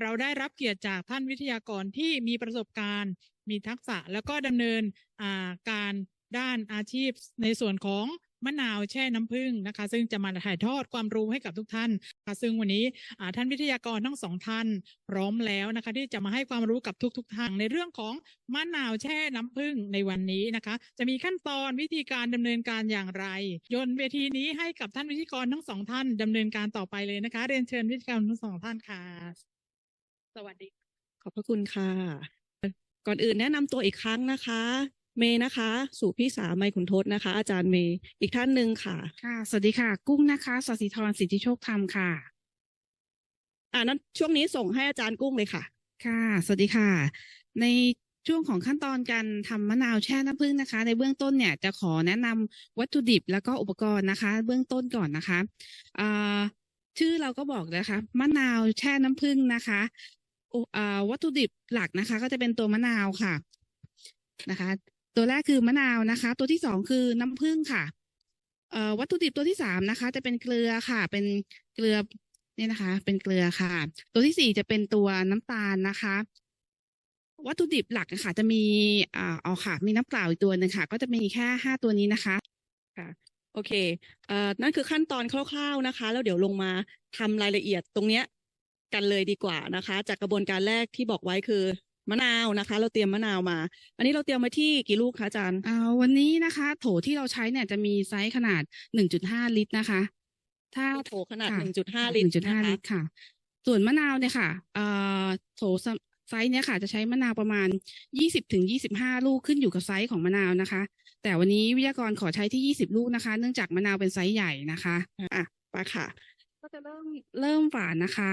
เราได้รับเกียรติจากท่านวิทยากรที่มีประสบการณ์ มีทักษะแล้วก็ดำเนินาการด้านอาชีพในส่วนของมะนาวแช่น้ำผึ้งนะคะ ซึ่งจะมาถ่ายทอดความรู้ให้กับทุกท่านค่ะซึ่งวันนี้ท่านวิทยากรทั้งสองท่านพร้อมแล้วนะคะ ที่จะมาให้ความรู้กับทุกๆทท่านในเรื่องของมะนาวแช่น้ำผึ้งในวันนี้นะคะ จะมีขั้นตอนวิธีการดำเนินการอย่างไรยนเวทีนี้ให้กับท่านวิทยากรทั้งสองท่านดำเนินการต่อไปเลยนะคะ เรียนเชิญวิทยากรทั้งสองท่านค่ะ สวัสดีขอบพระคุณค่ะ ก่อนอื่นแนะนำตัวอีกครั้งนะคะ เมย์นะคะ สู่พี่สาวไมค์ขุนทศนะคะ อาจารย์เมย์อีกท่านหนึ่งค่ะ ค่ะ สวัสดีค่ะ กุ้งนะคะสศิธรสิทธิโชคธรรมค่ะ อ่านั้นช่วงนี้ส่งให้อาจารย์กุ้งเลยค่ะ ค่ะ สวัสดีค่ะ ในช่วงของขั้นตอนการทำมะนาวแช่น้ำผึ้งนะคะ ในเบื้องต้นเนี่ยจะขอแนะนำวัตถุดิบแล้วก็อุปกรณ์นะคะ เบื้องต้นก่อนนะคะอ่าชื่อเราก็บอกนะคะ มะนาวแช่น้ำผึ้งนะคะอุอ่า วัตถุดิบหลักนะคะ ก็จะเป็นตัวมะนาวค่ะนะคะ ตัวแรกคือมะนาวนะคะ ตัวที่สองคือน้ำผึ้งค่ะวัตถุดิบตัวที่สามนะคะ จะเป็นเกลือค่ะ เป็นเกลือเนี่ยนะคะ เป็นเกลือค่ะ ตัวที่สี่จะเป็นตัวน้ำตาลนะคะ วัตถุดิบหลักนะคะจะมีอ่าเอาค่ะ มีน้ำเปล่าอีกตัวหนึ่งค่ะ ก็จะมีแค่ห้าตัวนี้นะคะโอเคเอ่อนั่นคือขั้นตอนคร่าว ๆนะคะ แล้วเดี๋ยวลงมาทำรายละเอียดตรงเนี้ย กันเลยดีกว่านะคะ จากกระบวนการแรกที่บอกไว้คือมะนาวนะคะ เราเตรียมมะนาวมา อันนี้เราเตรียมมาที่กี่ลูกคะอาจารย์อ่าวันนี้นะคะ โถที่เราใช้เนี่ยจะมีไซส์ขนาด 1.5 ลิตรนะคะ ถ้าโถขนาดค่ะ1.5 ลิตรนะคะ1.5ลิตรค่ะ ส่วนมะนาวเนี่ยค่ะเอ่อโถไซส์เนี่ยค่ะจะใช้มะนาวประมาณ 20ถึง25 ลูกขึ้นอยู่กับไซส์ของมะนาวนะคะ แต่วันนี้วิทยากรขอใช้ที่ 20 ลูกนะคะ เนื่องจากมะนาวเป็นไซส์ใหญ่นะคะอะไปค่ะ ก็จะเริ่มเริ่มฝานนะคะ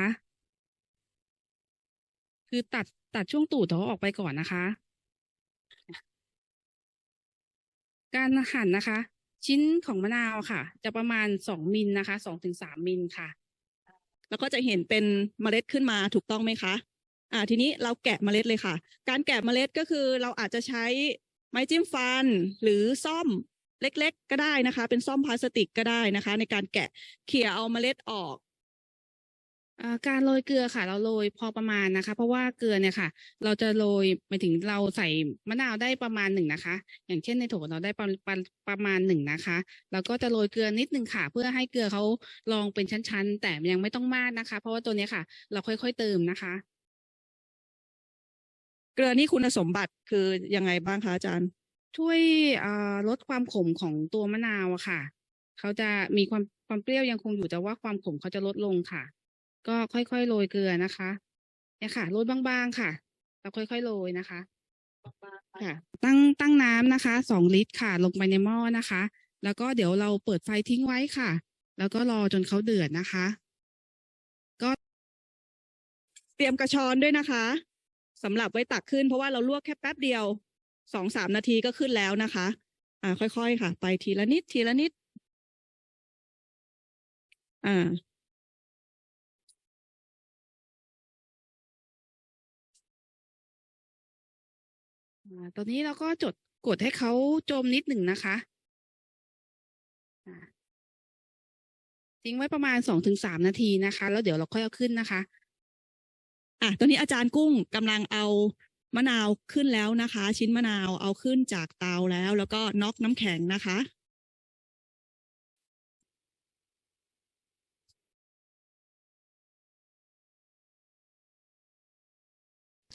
คือตัดตัดช่วงตูดเขาออกไปก่อนนะคะ การหั่นนะคะ ชิ้นของมะนาวค่ะ จะประมาณสองมิลนะคะสองถึงสามมิลค่ะ แล้วก็จะเห็นเป็นเมล็ดขึ้นมาถูกต้องไหมคะอ่าทีนี้เราแกะเมล็ดเลยค่ะ การแกะเมล็ดก็คือเราอาจจะใช้ไม้จิ้มฟันหรือซ่อมเล็กๆ ก็ได้นะคะ เป็นซ่อมพลาสติกก็ได้นะคะ ในการแกะเขี่ยเอาเมล็ดออก การโรยเกลือค่ะ เราโรยพอประมาณนะคะ เพราะว่าเกลือเนี่ยค่ะ เราจะโรยหมายถึงเราใส่มะนาวได้ประมาณหนึ่งนะคะ อย่างเช่นในโถเราได้ประประประมาณหนึ่งนะคะแล้วก็จะโรยเกลือนิดนึงค่ะ เพื่อให้เกลือเขาลองเป็นชั้นๆ แต่ยังไม่ต้องมากนะคะ เพราะว่าตัวเนี้ยค่ะ เราค่อยๆเติมนะคะ เกลือนี่คุณสมบัติคือยังไงบ้างคะอาจารย์ ช่วยอ่าลดความขมของตัวมะนาวอะค่ะเขาจะมีความความเปรี้ยวยังคงอยู่แต่ว่าความขมเขาจะลดลงค่ะ ก็ค่อยๆโรยเกลือนะคะเนี่ยค่ะโรยบางๆค่ะเราค่อยๆโรยนะคะค่ะ ตั้งตั้งน้ำนะคะสองลิตรค่ะ ลงไปในหม้อนะคะ แล้วก็เดี๋ยวเราเปิดไฟทิ้งไว้ค่ะ แล้วก็รอจนเขาเดือดนะคะเตรียมกระชอนด้วยนะคะสำหรับไว้ตักขึ้นเพราะว่าเราลวกแค่แป๊บเดียวสองสามนาทีก็ขึ้นแล้วนะคะ อ่า ค่อยๆค่ะ ไปทีละนิดทีละนิด อ่า ตอนนี้เราก็จดกดให้เขาจมนิดหนึ่งนะคะทิ้งไว้ประมาณสองถึงสามนาทีนะคะ แล้วเดี๋ยวเราค่อยเอาขึ้นนะคะ อะตอนนี้อาจารย์กุ้งกำลังเอามะนาวขึ้นแล้วนะคะ ชิ้นมะนาวเอาขึ้นจากเตาแล้ว แล้วก็น็อกน้ำแข็งนะคะ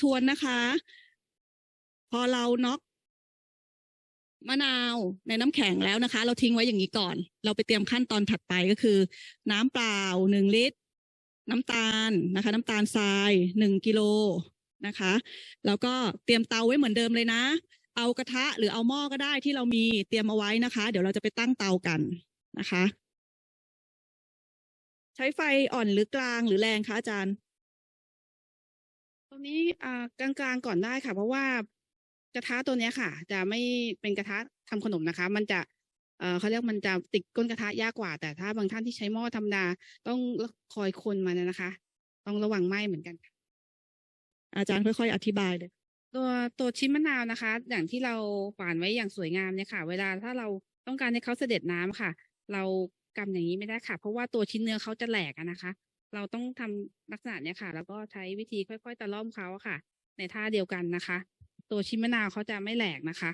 ทวนนะคะ พอเราน็อกมะนาวในน้ำแข็งแล้วนะคะ เราทิ้งไว้อย่างนี้ก่อน เราไปเตรียมขั้นตอนถัดไปก็คือ น้ำเปล่าหนึ่งลิตร น้ำตาลนะคะ น้ำตาลทรายหนึ่งกิโลนะคะ แล้วก็เตรียมเตาไว้เหมือนเดิมเลยนะ เอากระทะหรือเอาหม้อก็ได้ที่เรามีเตรียมเอาไว้นะคะ เดี๋ยวเราจะไปตั้งเตากันนะคะ ใช้ไฟอ่อนหรือกลางหรือแรงคะอาจารย์ตรงนี้อ่ากลางๆก่อนได้ค่ะ เพราะว่า กระทะตัวเนี้ยค่ะ จะไม่เป็นกระทะทำขนมนะคะ มันจะเอ่อเขาเรียกมันจะติดก้นกระทะยากกว่า แต่ถ้าบางท่านที่ใช้หม้อธรรมดาต้องคอยคนมันนะคะ ต้องระวังไหม้เหมือนกันค่ะอาจารย์ค่อยๆอธิบายเลยตัวตัวชิ้นมะนาวนะคะ อย่างที่เราฝานไว้อย่างสวยงามเนี่ยค่ะ เวลาถ้าเราต้องการให้เขาเสด็จน้ำค่ะ เรากำอย่างนี้ไม่ได้ค่ะ เพราะว่าตัวชิ้นเนื้อเขาจะแหลกอะนะคะ เราต้องทำลักษณะเนี้ยค่ะ แล้วก็ใช้วิธีค่อยๆตะล่อมเขาอะค่ะ ในท่าเดียวกันนะคะ ตัวชิ้นมะนาวเขาจะไม่แหลกนะคะ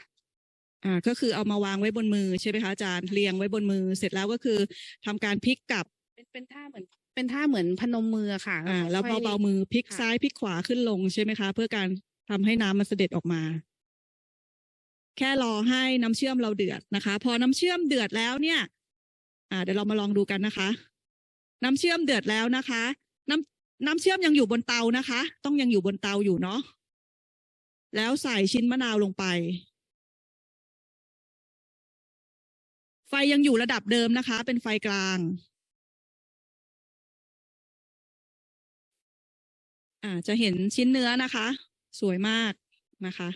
อ่าก็คือเอามาวางไว้บนมือใช่ไหมคะอาจารย์เรียงไว้บนมือเสร็จแล้วก็คือทำการพลิกกลับเป็นเป็นท่าเหมือนเป็นท่าเหมือนพนมมือค่ะอ่าแล้วค่อยๆเบาๆมือพลิกค่ะซ้ายพลิกขวาขึ้นลงใช่ไหมคะ เพื่อการทำให้น้ำมันเสด็จออกมา แค่รอให้น้ำเชื่อมเราเดือดนะคะ พอน้ำเชื่อมเดือดแล้วเนี่ย อ่า เดี๋ยวเรามาลองดูกันนะคะ น้ำเชื่อมเดือดแล้วนะคะ น้ำน้ำเชื่อมยังอยู่บนเตานะคะ ต้องยังอยู่บนเตาอยู่เนาะ แล้วใส่ชิ้นมะนาวลงไป ไฟยังอยู่ระดับเดิมนะคะ เป็นไฟกลาง อ่าจะเห็นชิ้นเนื้อนะคะ สวยมากนะคะ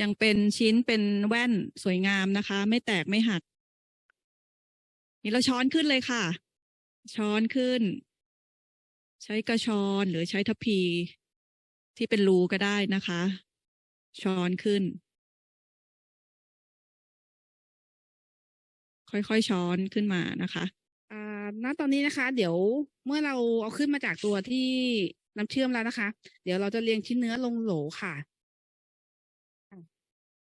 ยังเป็นชิ้นเป็นแว่นสวยงามนะคะ ไม่แตกไม่หัก นี่เราช้อนขึ้นเลยค่ะ ช้อนขึ้น ใช้กระชอนหรือใช้ทัพพี ที่เป็นรูก็ได้นะคะ ช้อนขึ้น ค่อยๆช้อนขึ้นมานะคะอ่าณตอนนี้นะคะ เดี๋ยวเมื่อเราเอาขึ้นมาจากตัวที่น้ำเชื่อมแล้วนะคะ เดี๋ยวเราจะเรียงชิ้นเนื้อลงโหลค่ะ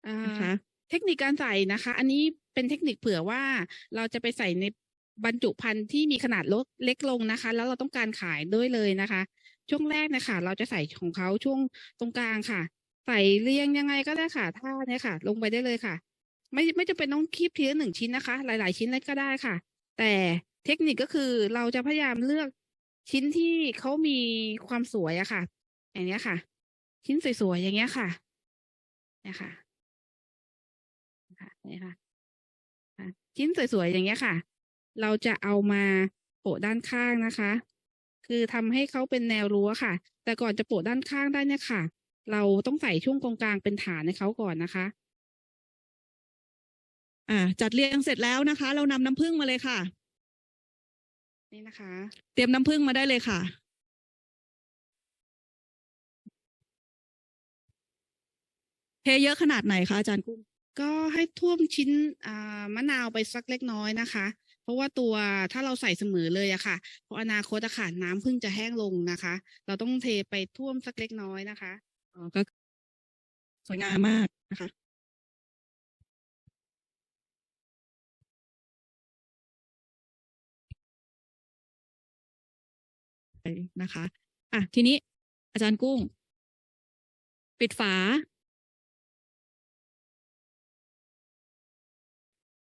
อ่านะคะเทคนิคการใส่นะคะ อันนี้เป็นเทคนิคเผื่อว่าเราจะไปใส่ในบรรจุภัณฑ์ที่มีขนาดลดเล็กลงนะคะ แล้วเราต้องการขายด้วยเลยนะคะ ช่วงแรกนะคะเราจะใส่ของเขาช่วงตรงกลางค่ะ ใส่เรียงยังไงก็ได้ค่ะท่าเนี้ยค่ะ ลงไปได้เลยค่ะ ไม่ไม่จำเป็นต้องคีบทีละหนึ่งชิ้นนะคะ หลาย ๆ ชิ้นเลยก็ได้ค่ะ แต่เทคนิคก็คือเราจะพยายามเลือกชิ้นที่เขามีความสวยอะค่ะ อย่างเนี้ยค่ะ ชิ้นสวยๆอย่างเงี้ยค่ะเนี่ยค่ะนะคะเนี่ยค่ะอะ ชิ้นสวยๆอย่างเงี้ยค่ะ เราจะเอามาโปะด้านข้างนะคะ คือทำให้เขาเป็นแนวรั้วค่ะ แต่ก่อนจะโปะด้านข้างได้เนี่ยค่ะ เราต้องใส่ช่วงตรงกลางเป็นฐานให้เขาก่อนนะคะอ่าจัดเรียงเสร็จแล้วนะคะ เรานำน้ำผึ้งมาเลยค่ะ นี่นะคะ เตรียมน้ำผึ้งมาได้เลยค่ะเทเยอะขนาดไหนคะอาจารย์กุ้งก็ให้ท่วมชิ้นอ่ามะนาวไปสักเล็กน้อยนะคะ เพราะว่าตัวถ้าเราใส่เสมอเลยอะค่ะ เพราะอนาคตอะค่ะน้ำเพิ่งจะแห้งลงนะคะ เราต้องเทไปท่วมสักเล็กน้อยนะคะอ๋อก็สวยงามมากนะคะนะคะอะทีนี้อาจารย์กุ้ง ปิดฝา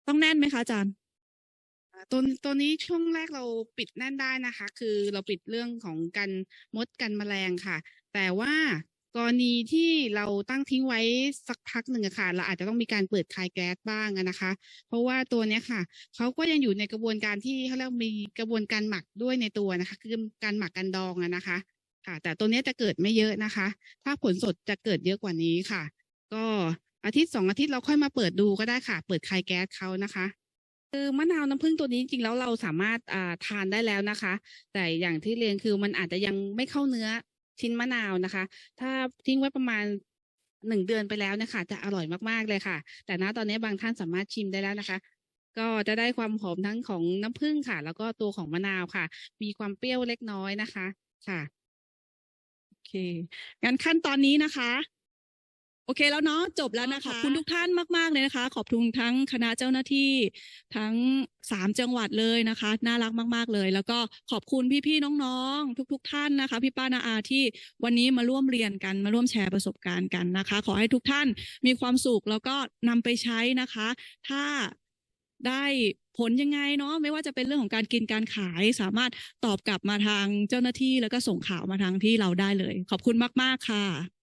ต้องแน่นไหมคะอาจารย์ ตัวตัวนี้ช่วงแรกเราปิดแน่นได้นะคะ คือเราปิดเรื่องของกันมดกันแมลงค่ะ แต่ว่ากรณีที่เราตั้งทิ้งไว้สักพักหนึ่งอะค่ะ เราอาจจะต้องมีการเปิดคายแก๊สบ้างนะคะ เพราะว่าตัวเนี้ยค่ะเขาก็ยังอยู่ในกระบวนการที่เขาเรียกมีกระบวนการหมักด้วยในตัวนะคะ คือการหมักกันดองอะนะคะ ค่ะ แต่ตัวเนี้ยจะเกิดไม่เยอะนะคะ ถ้าผลสดจะเกิดเยอะกว่านี้ค่ะ ก็อาทิตย์สองอาทิตย์เราค่อยมาเปิดดูก็ได้ค่ะ เปิดคายแก๊สเขานะคะ คือมะนาวน้ำผึ้งตัวนี้จริงๆแล้วเราสามารถอ่าทานได้แล้วนะคะ แต่อย่างที่เรียนคือมันอาจจะยังไม่เข้าเนื้อชิ้นมะนาวนะคะ ถ้าทิ้งไว้ประมาณหนึ่งเดือนไปแล้วเนะคะจะอร่อยมากๆเลยค่ะ แต่ณตอนนี้บางท่านสามารถชิมได้แล้วนะคะ ก็จะได้ความหอมทั้งของน้ำผึ้งค่ะ แล้วก็ตัวของมะนาวค่ะ มีความเปรี้ยวเล็กน้อยนะคะ ค่ะโอเคงั้นขั้นตอนนี้นะคะ โอเคแล้วเนาะจบแล้วนะคะ ขอบคุณทุกท่านมาก ๆ เลยนะคะ ขอบคุณทั้งคณะเจ้าหน้าที่ทั้งสามจังหวัดเลยนะคะ น่ารักมาก ๆ เลย แล้วก็ขอบคุณพี่ ๆ น้อง ๆ ทุก ๆ ท่านนะคะ พี่ป้านาอาที่วันนี้มาร่วมเรียนกันมาร่วมแชร์ประสบการณ์กันนะคะ ขอให้ทุกท่านมีความสุขแล้วก็นำไปใช้นะคะ ถ้าได้ผลยังไงเนาะไม่ว่าจะเป็นเรื่องของการกินการขายสามารถตอบกลับมาทางเจ้าหน้าที่แล้วก็ส่งข่าวมาทางที่เราได้เลย ขอบคุณมาก ๆ ค่ะ